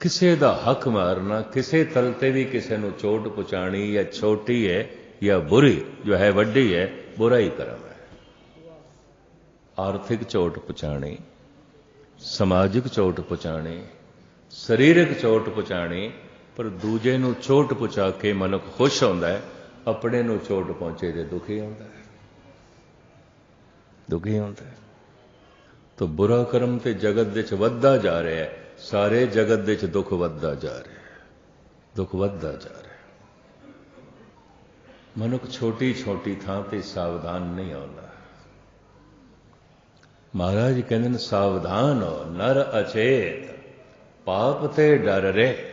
ਕਿਸੇ ਦਾ ਹੱਕ ਮਾਰਨਾ, ਕਿਸੇ ਤਲ ਤੇ ਵੀ ਕਿਸੇ ਨੂੰ ਚੋਟ ਪਹੁੰਚਾਣੀ ਜਾਂ ਛੋਟੀ ਹੈ ਜਾਂ ਬੁਰੀ, ਜੋ ਹੈ ਵੱਡੀ ਹੈ ਬੁਰਾ ਹੀ ਕਰਮ ਹੈ। ਆਰਥਿਕ ਚੋਟ ਪਹੁੰਚਾਣੀ ਸਮਾਜਿਕ ਚੋਟ ਪਹੁੰਚਾਣੀ ਸਰੀਰਕ ਚੋਟ ਪਹੁੰਚਾਣੀ ਪਰ ਦੂਜੇ ਨੂੰ ਚੋਟ ਪਹੁੰਚਾ ਕੇ ਮਨੁੱਖ ਖੁਸ਼ ਹੁੰਦਾ ਹੈ, ਆਪਣੇ ਨੂੰ ਚੋਟ ਪਹੁੰਚੇ ਤੇ ਦੁਖੀ ਹੁੰਦਾ ਹੈ। ਦੁਖੀ ਹੁੰਦਾ ਹੈ। ਤੋ ਬੁਰਾ ਕਰਮ ਤੇ ਜਗਤ ਵਿੱਚ ਵੱਧਦਾ ਜਾ ਰਿਹਾ ਹੈ। ਸਾਰੇ ਜਗਤ ਵਿੱਚ ਦੁੱਖ ਵੱਧਦਾ ਜਾ ਰਿਹਾ ਦੁੱਖ ਵੱਧਦਾ ਜਾ ਰਿਹਾ ਮਨੁੱਖ ਛੋਟੀ ਛੋਟੀ ਥਾਂ ਤੇ ਸਾਵਧਾਨ ਨਹੀਂ ਆਉਂਦਾ। ਮਹਾਰਾਜ ਕਹਿੰਦੇ ਨੇ, ਸਾਵਧਾਨ ਹੋ, ਨਰ ਅਚੇਤ, ਪਾਪ ਤੇ ਡਰ ਰੇ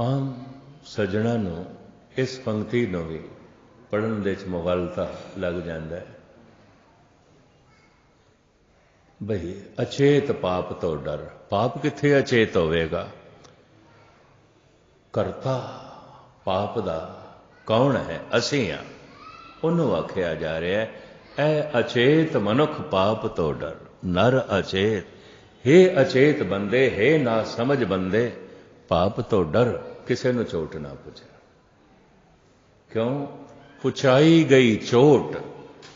ਆਮ ਸਜਣਾ ਨੂੰ ਇਸ ਪੰਕਤੀ ਨੂੰ ਵੀ ਪੜਨ ਦੇ ਵਿੱਚ ਮੁਗਲਤਾ ਲੱਗ ਜਾਂਦਾ ਹੈ। ਬਈ, ਅਚੇਤ ਪਾਪ ਤੋਂ ਡਰ। ਪਾਪ ਕਿੱਥੇ ਅਚੇਤ ਹੋਵੇਗਾ? ਕਰਤਾ, ਪਾਪ ਦਾ ਕੌਣ ਹੈ? ਅਸੀਂ ਆ। ਉਹਨੂੰ ਆਖਿਆ ਜਾ ਰਿਹਾ ਹੈ ਐ ਅਚੇਤ ਮਨੁੱਖ ਪਾਪ ਤੋਂ ਡਰ। ਨਰ ਅਚੇਤ। हे ਅਚੇਤ ਬੰਦੇ हे ਨਾ ਸਮਝ ਬੰਦੇ, ਪਾਪ ਤੋਂ ਡਰ ਕਿਸੇ ਨੂੰ ਚੋਟ ਨਾ ਪੁੱਜੇ ਕਿਉਂ? ਪੁਛਾਈ ਗਈ ਚੋਟ,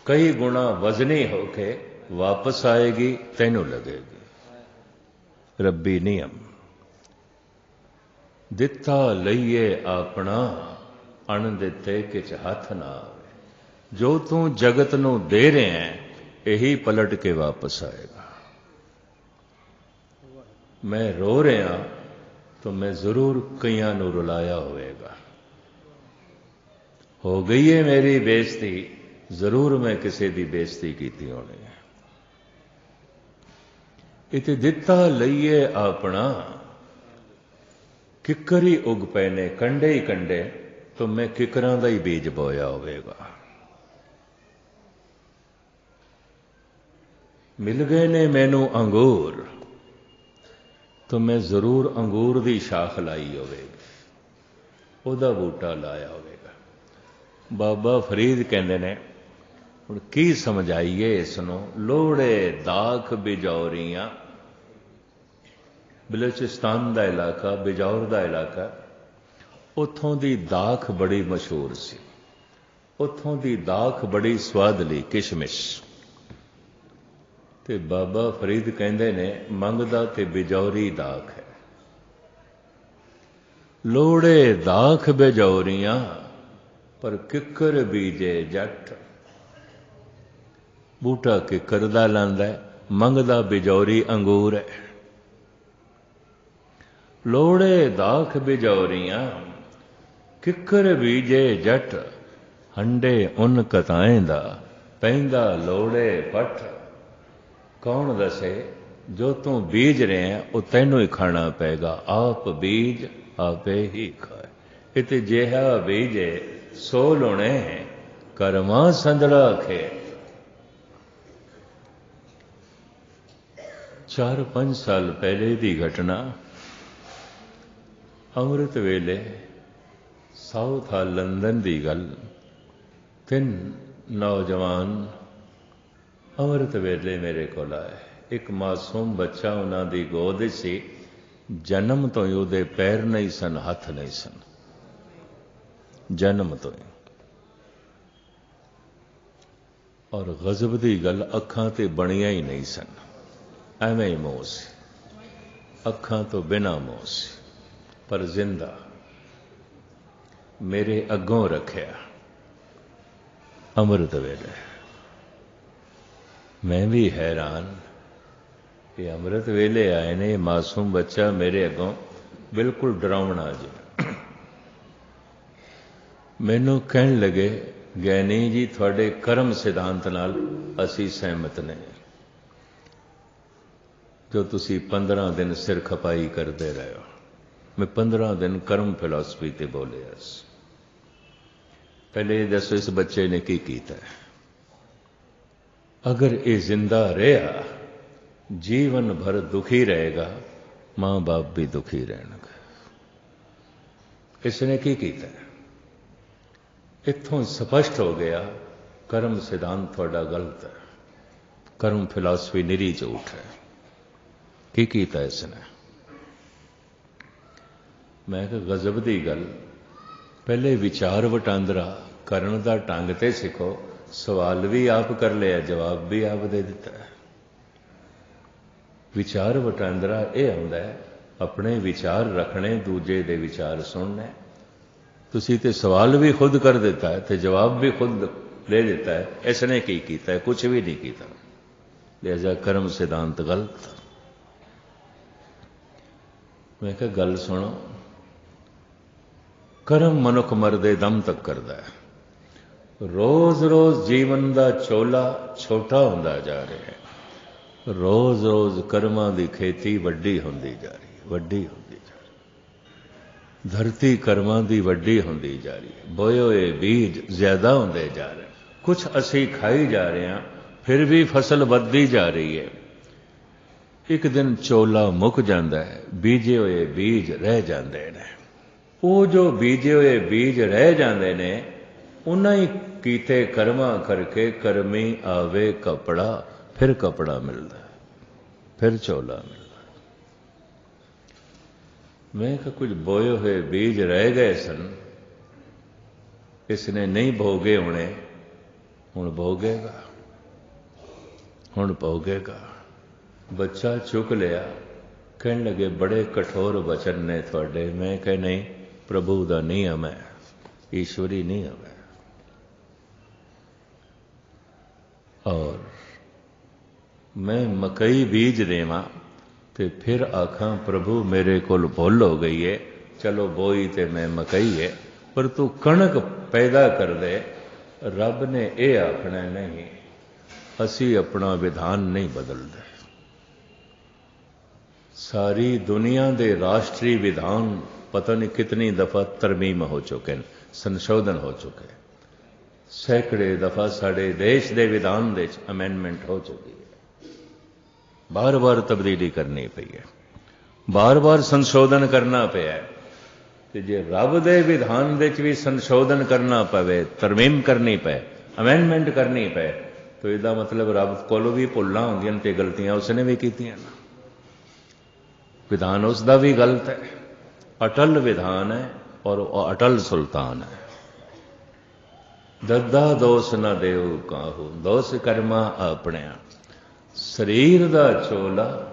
ਕਈ ਗੁਣਾ ਵਜ਼ਨੀ ਹੋ ਕੇ ਵਾਪਸ ਆਏਗੀ, ਤੈਨੂੰ ਲੱਗੇਗੀ। ਰੱਬੀ ਨਿਯਮ। ਦਿੱਤਾ ਲਈਏ ਆਪਣਾ ਅਣ ਦਿੱਤੇ ਕਿਛ ਹੱਥ ਨਾ ਆਵੇ। ਜੋ ਤੂੰ ਜਗਤ ਨੂੰ ਦੇ ਰਿਹਾ ਹੈ, ਇਹੀ ਪਲਟ ਕੇ ਵਾਪਸ ਆਏਗਾ। ਮੈਂ ਰੋ ਰਿਹਾ, ਤਾਂ ਮੈਂ ਜ਼ਰੂਰ ਕਈਆਂ ਨੂੰ ਰੁਲਾਇਆ ਹੋਵੇਗਾ। ਹੋ ਗਈ ਹੈ ਮੇਰੀ ਬੇਇੱਜ਼ਤੀ, ਜ਼ਰੂਰ ਮੈਂ ਕਿਸੇ ਦੀ ਬੇਇੱਜ਼ਤੀ ਕੀਤੀ ਹੋਣੀ ਹੈ। ਇਤੇ ਦਿੱਤਾ ਲਈਏ ਆਪਣਾ। ਕਿੱਕਰੀ ਉਗ ਪਏ ਨੇ, ਕੰਡੇ ਹੀ ਕੰਡੇ, ਤੋਂ ਮੈਂ ਕਿਕਰਾਂ ਦਾ ਹੀ ਬੀਜ ਬੋਇਆ ਹੋਵੇਗਾ। ਮਿਲ ਗਏ ਨੇ ਮੈਨੂੰ ਅੰਗੂਰ, ਤਾਂ ਮੈਂ ਜ਼ਰੂਰ ਅੰਗੂਰ ਦੀ ਸ਼ਾਖ ਲਾਈ ਹੋਵੇਗੀ। ਉਹਦਾ ਬੂਟਾ ਲਾਇਆ ਹੋਵੇਗਾ। ਬਾਬਾ ਫਰੀਦ ਕਹਿੰਦੇ ਨੇ ਹੁਣ ਕੀ ਸਮਝਾਈਏ ਇਸ ਨੂੰ? ਲੋੜੇ ਦਾਖ ਬਿਜੌਰੀਆਂ। ਬਲੋਚਿਸਤਾਨ ਦਾ ਇਲਾਕਾ, ਬਿਜੌਰ ਦਾ ਇਲਾਕਾ, ਉੱਥੋਂ ਦੀ ਦਾਖ ਬੜੀ ਮਸ਼ਹੂਰ ਸੀ। ਉੱਥੋਂ ਦੀ ਦਾਖ ਬੜੀ ਸਵਾਦਲੀ ਕਿਸ਼ਮਿਸ਼। ਤੇ ਬਾਬਾ ਫਰੀਦ ਕਹਿੰਦੇ ਨੇ, ਮੰਗਦਾ ਤੇ ਬਿਜੌਰੀ ਦਾਖ ਹੈ। ਲੋੜੇ ਦਾਖ ਬਿਜੌਰੀਆਂ, ਪਰ ਕਿੱਕਰ ਬੀਜੇ ਜੱਟ। ਬੂਟਾ ਕਿੱਕਰ ਦਾ ਲਾਂਦਾ ਮੰਗਦਾ ਬਿਜੌਰੀ ਅੰਗੂਰ ਹੈ। ਲੋੜੇ ਦਾਖ ਬਿਜੌਰੀਆਂ, ਕਿੱਕਰ ਬੀਜੇ ਜੱਟ, ਹੰਡੇ ਉਨ ਕਤਾਏ ਦਾ ਪੈਂਦਾ ਲੋੜੇ ਪੱਠ। ਕੌਣ ਦੱਸੇ, ਜੋ ਤੂੰ ਬੀਜ ਰਿਹਾ, ਉਹ ਤੈਨੂੰ ਹੀ ਖਾਣਾ ਪਏਗਾ, ਆਪ ਬੀਜ ਆਪੇ ਹੀ ਖਾਏ। ਇਤੇ ਜਿਹਾ ਬੀਜੇ, ਸੋ ਲੋਣੇ ਕਰਮਾ ਸੰਦੜਾ ਖੇ ਚਾਰ ਪੰਜ ਸਾਲ ਪਹਿਲੇ ਦੀ ਘਟਨਾ, ਅੰਮ੍ਰਿਤ ਵੇਲੇ ਸਾਊਥ ਆ ਲੰਡਨ ਦੀ ਗੱਲ, ਤਿੰਨ ਨੌਜਵਾਨ ਅੰਮ੍ਰਿਤ ਵੇਲੇ ਮੇਰੇ ਕੋਲ ਆਏ। ਇੱਕ ਮਾਸੂਮ ਬੱਚਾ ਉਹਨਾਂ ਦੀ ਗੋਦ ਸੀ, ਜਨਮ ਤੋਂ ਹੀ ਉਹਦੇ ਪੈਰ ਨਹੀਂ ਸਨ, ਹੱਥ ਨਹੀਂ ਸਨ। ਜਨਮ ਤੋਂ ਹੀ। ਔਰ ਗਜ਼ਬ ਦੀ ਗੱਲ ਅੱਖਾਂ ਤੇ ਬਣੀਆਂ ਹੀ ਨਹੀਂ ਸਨ। ਐਵੇਂ ਹੀ ਮੋਹ ਸੀ। ਅੱਖਾਂ ਤੋਂ ਬਿਨਾ ਮੋਹ ਸੀ, ਪਰ ਜ਼ਿੰਦਾ ਮੇਰੇ ਅੱਗੋਂ ਰੱਖਿਆ ਅੰਮ੍ਰਿਤ ਵੇਲੇ। ਮੈਂ ਵੀ ਹੈਰਾਨ ਕਿ ਅੰਮ੍ਰਿਤ ਵੇਲੇ ਆਏ ਨੇ, ਮਾਸੂਮ ਬੱਚਾ ਮੇਰੇ ਅੱਗੋਂ ਬਿਲਕੁਲ ਡਰਾਉਣਾ ਜੀ। ਮੈਨੂੰ ਕਹਿਣ ਲੱਗੇ ਗਿਆਨੀ ਜੀ, ਤੁਹਾਡੇ ਕਰਮ ਸਿਧਾਂਤ ਨਾਲ ਅਸੀਂ ਸਹਿਮਤ ਨੇ। ਜੋ ਤੁਸੀਂ 15 ਦਿਨ ਸਿਰ ਖਪਾਈ ਕਰਦੇ ਰਹੇ ਹੋ। ਮੈਂ 15 ਦਿਨ ਕਰਮ ਫਿਲਾਸਫੀ ਤੇ ਬੋਲਿਆ ਸੀ। ਪਹਿਲੇ ਦੱਸੋ, ਇਸ ਬੱਚੇ ਨੇ ਕੀ ਕੀਤਾ? ਅਗਰ ਇਹ ਜ਼ਿੰਦਾ ਰਿਹਾ, ਜੀਵਨ ਭਰ ਦੁਖੀ ਰਹੇਗਾ, ਮਾਂ-ਬਾਪ ਵੀ ਦੁਖੀ ਰਹਿਣਗੇ। ਇਸ ਨੇ ਕੀ ਕੀਤਾ? ਇੱਥੋਂ ਸਪਸ਼ਟ ਹੋ ਗਿਆ, ਕਰਮ ਸਿਧਾਂਤ ਤੁਹਾਡਾ ਗਲਤ ਹੈ। ਕਰਮ ਫਿਲਾਸਫੀ ਨਿਰੀ ਝੂਠ ਹੈ। ਕੀ ਕੀਤਾ ਇਸ ਨੇ ਮੈਂ ਕਿਹਾ, ਗਜ਼ਬ ਦੀ ਗੱਲ। ਪਹਿਲੇ ਵਿਚਾਰ ਵਟਾਂਦਰਾ ਕਰਨ ਦਾ ਢੰਗ ਤੇ ਸਿੱਖੋ। ਸਵਾਲ ਵੀ ਆਪ ਕਰ ਲਿਆ, ਜਵਾਬ ਵੀ ਆਪ ਦੇ ਦਿੱਤਾ। ਵਿਚਾਰ ਵਟਾਂਦਰਾ ਇਹ ਹੁੰਦਾ ਹੈ, ਆਪਣੇ ਵਿਚਾਰ ਰੱਖਣੇ, ਦੂਜੇ ਦੇ ਵਿਚਾਰ ਸੁਣਨੇ। ਤੁਸੀਂ ਤੇ ਸਵਾਲ ਵੀ ਖੁਦ ਕਰ ਦਿੱਤਾ ਹੈ ਤੇ ਜਵਾਬ ਵੀ ਖੁਦ ਲੈ ਦਿੱਤਾ ਹੈ। ਇਸ ਨੇ ਕੀ ਕੀਤਾ ਹੈ? ਕੁਝ ਵੀ ਨਹੀਂ ਕੀਤਾ। ਲਿਹਾਜ਼ਾ ਕਰਮ ਸਿਧਾਂਤ ਗਲਤ। ਮੈਂ ਕਿਹਾ, ਗੱਲ ਸੁਣੋ। ਕਰਮ ਮਨੁੱਖ ਮਰਦੇ ਦਮ ਤੱਕ ਕਰਦਾ ਹੈ। ਰੋਜ਼-ਰੋਜ਼ ਜੀਵਨ ਦਾ ਚੋਲਾ ਛੋਟਾ ਹੁੰਦਾ ਜਾ ਰਿਹਾ ਹੈ। ਰੋਜ਼-ਰੋਜ਼ ਕਰਮਾਂ ਦੀ ਖੇਤੀ ਵੱਡੀ ਹੁੰਦੀ ਜਾ ਰਹੀ ਹੈ, ਵੱਡੀ ਹੁੰਦੀ ਜਾ ਰਹੀ ਧਰਤੀ ਕਰਮਾਂ ਦੀ ਵੱਡੀ ਹੁੰਦੀ ਜਾ ਰਹੀ ਹੈ। ਬੋਏ ਹੋਏ ਬੀਜ ਜ਼ਿਆਦਾ ਹੁੰਦੇ ਜਾ ਰਹੇ ਕੁਝ ਅਸੀਂ ਖਾਈ ਜਾ ਰਹੇ ਹਾਂ, ਫਿਰ ਵੀ ਫਸਲ ਵੱਧਦੀ ਜਾ ਰਹੀ ਹੈ। ਇੱਕ ਦਿਨ ਚੋਲਾ ਮੁੱਕ ਜਾਂਦਾ ਹੈ, ਬੀਜੇ ਹੋਏ ਬੀਜ ਰਹਿ ਜਾਂਦੇ ਨੇ। ਉਹ ਜੋ ਬੀਜੇ ਹੋਏ ਬੀਜ ਰਹਿ ਜਾਂਦੇ ਨੇ, ਉਹਨਾਂ ਹੀ ਕੀਤੇ ਕਰਮਾਂ ਕਰਕੇ ਕਰਮੀ ਆਵੇ ਕਪੜਾ, ਫਿਰ ਕਪੜਾ ਮਿਲਦਾ ਫਿਰ ਚੋਲਾ ਮਿਲਦਾ ਮੈਂ ਕਿ ਕੁਝ ਬੋਏ ਹੋਏ ਬੀਜ ਰਹਿ ਗਏ ਸਨ ਇਸ ਨੇ ਨਹੀਂ ਭੋਗੇ ਹੋਣੇ, ਹੁਣ ਭੋਗੇਗਾ ਹੁਣ ਭੋਗੇਗਾ। ਬੱਚਾ ਚੁੱਕ ਲਿਆ। ਕਹਿਣ ਲੱਗੇ, ਬੜੇ ਕਠੋਰ ਵਚਨ ਨੇ ਤੁਹਾਡੇ। ਮੈਂ ਕਹੇ, ਨਹੀਂ, ਪ੍ਰਭੂ ਦਾ ਨਿਯਮ ਹੈ ਈਸ਼ਵਰੀ ਨਿਯਮ ਹੈ ਔਰ ਮੈਂ ਮਕਈ ਬੀਜ ਦੇਵਾਂ ਤੇ ਫਿਰ ਆਖਾਂ, ਪ੍ਰਭੂ, ਮੇਰੇ ਕੋਲ ਭੁੱਲ ਹੋ ਗਈ ਏ। ਚਲੋ, ਬੋਈ ਤੇ ਮੈਂ ਮਕਈ ਏ, ਪਰ ਤੂੰ ਕਣਕ ਪੈਦਾ ਕਰ ਦੇ। ਰੱਬ ਨੇ ਇਹ ਆਖਣਾ ਨਹੀਂ, ਅਸੀਂ ਆਪਣਾ ਵਿਧਾਨ ਨਹੀਂ ਬਦਲਦੇ। ਸਾਰੀ ਦੁਨੀਆ ਦੇ ਰਾਸ਼ਟਰੀ ਵਿਧਾਨ ਪਤਾ ਨਹੀਂ ਕਿਤਨੀ ਦਫਾ ਤਰਮੀਮ ਹੋ ਚੁੱਕੇ ਨੇ, ਸੰਸ਼ੋਧਨ ਹੋ ਚੁੱਕੇ ਸੈਂਕੜੇ ਦਫਾ ਸਾਡੇ ਦੇਸ਼ ਦੇ ਵਿਧਾਨ ਦੇ ਵਿੱਚ ਅਮੈਂਡਮੈਂਟ ਹੋ ਚੁੱਕੀ ਹੈ। ਬਾਰ-ਬਾਰ ਤਬਦੀਲੀ ਕਰਨੀ ਪਈ ਹੈ। ਬਾਰ-ਬਾਰ ਸੰਸ਼ੋਧਨ ਕਰਨਾ ਪਿਆ ਤੇ ਜੇ ਰੱਬ ਦੇ ਵਿਧਾਨ ਵਿੱਚ ਵੀ ਸੰਸ਼ੋਧਨ ਕਰਨਾ ਪਵੇ, ਤਰਮੀਮ ਕਰਨੀ ਪਏ ਅਮੈਂਡਮੈਂਟ ਕਰਨੀ ਪਏ, ਤਾਂ ਇਹਦਾ ਮਤਲਬ ਰੱਬ ਕੋਲੋਂ ਵੀ ਭੁੱਲਾਂ ਹੁੰਦੀਆਂ ਤੇ ਗਲਤੀਆਂ ਉਸਨੇ ਵੀ ਕੀਤੀਆਂ ਨਾ। ਵਿਧਾਨ, ਉਸ ਦਾ ਵੀ ਗਲਤ ਹੈ। ਅਟਲ ਵਿਧਾਨ ਹੈ ਔਰ ਉਹ ਅਟਲ ਸੁਲਤਾਨ ਹੈ। ਦੱਦਾ ਦੋਸ ਨਾ ਦੇਉ ਕਾਹੂ, ਦੋਸ ਕਰਮਾ ਆਪਣਿਆ। ਸਰੀਰ ਦਾ ਚੋਲਾ,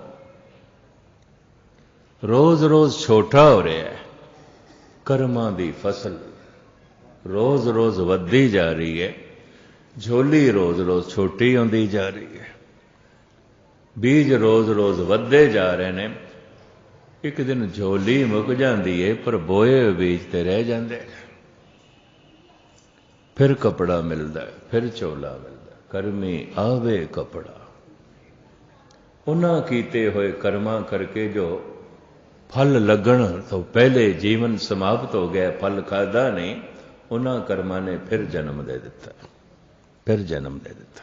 ਰੋਜ਼-ਰੋਜ਼ ਛੋਟਾ ਹੋ ਰਿਹਾ ਹੈ। ਕਰਮਾਂ ਦੀ ਫਸਲ ਰੋਜ਼-ਰੋਜ਼ ਵੱਧਦੀ ਜਾ ਰਹੀ ਹੈ। ਝੋਲੀ ਰੋਜ਼-ਰੋਜ਼ ਛੋਟੀ ਹੁੰਦੀ ਜਾ ਰਹੀ ਹੈ। ਬੀਜ ਰੋਜ਼-ਰੋਜ਼ ਵੱਧਦੇ ਜਾ ਰਹੇ ਨੇ। ਇੱਕ ਦਿਨ ਝੋਲੀ ਮੁੱਕ ਜਾਂਦੀ ਏ, ਪਰ ਬੋਏ ਬੀਜ ਤੇ ਰਹਿ ਜਾਂਦੇ ਫਿਰ ਕਪੜਾ ਮਿਲਦਾ ਫਿਰ ਚੋਲਾ ਮਿਲਦਾ ਕਰਮੀ ਆਵੇ ਕਪੜਾ। ਉਹਨਾਂ ਕੀਤੇ ਹੋਏ ਕਰਮਾਂ ਕਰਕੇ ਜੋ ਫਲ ਲੱਗਣ ਤੋਂ ਪਹਿਲੇ ਜੀਵਨ ਸਮਾਪਤ ਹੋ ਗਿਆ, ਫਲ ਖਾਦਾ ਨਹੀਂ, ਉਹਨਾਂ ਕਰਮਾਂ ਨੇ ਫਿਰ ਜਨਮ ਦੇ ਦਿੱਤਾ। ਫਿਰ ਜਨਮ ਦੇ ਦਿੱਤਾ।